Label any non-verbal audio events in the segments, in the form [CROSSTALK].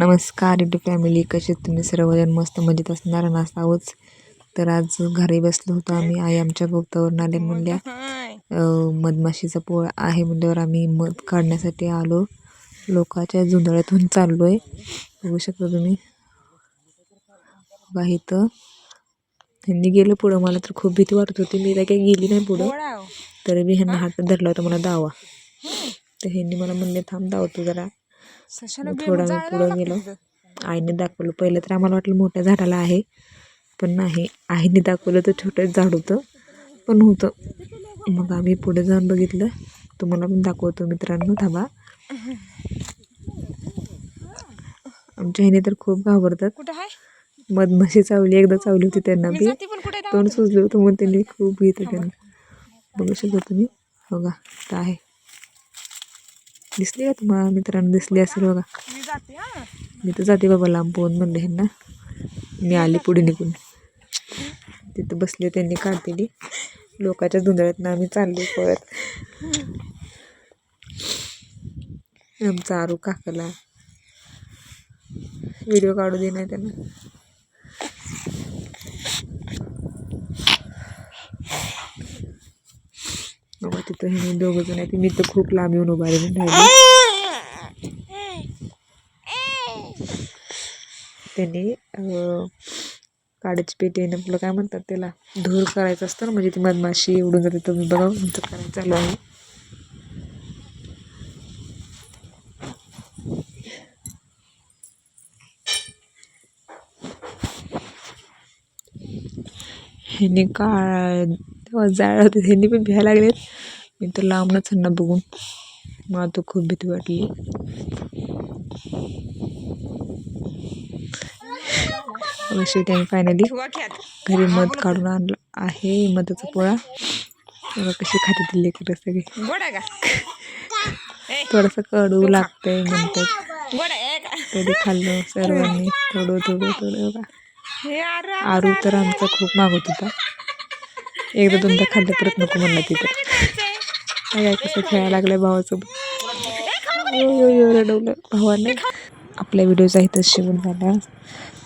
नमस्कार YouTube family. कसे आहेत तुम्ही? सर्वजण मस्त मजेत असणार नसावंच तर आज घरी बसलो होतो आम्ही. आई आमच्या गोप्तावरून आले म्हणल्या. मधमाशीचा पोळा आहे म्हणल्यावर आम्ही मध काढण्यासाठी आलो. लोकाच्या झुंजळ्यातून चाललो आहे बघू शकता तुम्ही. बघा इथं. ह्यांनी गेलं पुढं. मला तर खूप भीती वाटत होती. मी काही गेली नाही पुढं. तरी मी ह्यांना हातात धरला होता. मला दावा. तर ह्यांनी मला म्हणले थांब दावतो जरा. मग थोडा वेळ पुढं गेलो आईने दाखवलं. पहिलं तर आम्हाला वाटलं मोठ्या झाडाला आहे पण नाही. आईने दाखवलं तर छोटं झाड होतं पण होतं मग आम्ही पुढे जाऊन बघितलं. तुम्हाला पण दाखवतो मित्रांनो. थांबा. आमच्या ह्याने तर खूप घाबरतात. मधमाशी चावली एकदा चावली होती त्यांना बी. तोंड सुजलं होतं मग त्यांनी खूप भीत त्यांना बघू शकता तुम्ही. बघा तर आहे. दिसली का तुम्हाला? मित्रांनो दिसली असेल बघा. मी तर जाते बाबा लांब पोहून म्हणलं ह्यांना. मी आली पुढे निघून. तिथं बसले त्यांनी काढतेली लोकांच्या धुंदळ्यातनं आम्ही चाललो पळत आमचा आरू काकाला. व्हिडिओ काढू दे नाही त्यांना. तर हे दोघं जण आहेत मी तर खूप लांब येऊन उभा राहिले राहिली त्यांनी अं, काड्याची पेटी आहे आपलं काय म्हणतात त्याला धूर करायचं असतं ना म्हणजे ती मधमाशी उडून जाते तुम्ही बघा तुमचं करायचं चालू आहे. ह्यांनी काळ जाळ होते ह्यांनी पण भ्यायला लागलेत. मी तर लांबनच ह्यांना बघून मला तर खूप भीती वाटली. अशी त्यांनी फायनली घरी मध काढून आणलं आहे मधाचा पोळा. बघा कशी खाते ती लेकरं सगळी. [LAUGHS] थोडंसं कडू लागतंय म्हणतात. गोड आहे का? तरी खाल्लं सर्वांनी? थोडं थोडं थोडं बघा. आरू तर आमचा खूप मागत होता. एकदा दोनदा खाल्लं परत नको म्हणला तिथं. काय कसं खेळायला लागलं भावासोबत. रडवलं भावाने आपल्या व्हिडिओचा इथं शिवून झाला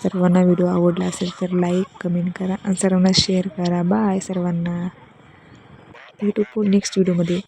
सर्वांना व्हिडिओ आवडला असेल तर लाईक कमेंट करा आणि सर्वांना शेअर करा बाय सर्वांना भेटू नेक्स्ट व्हिडिओमध्ये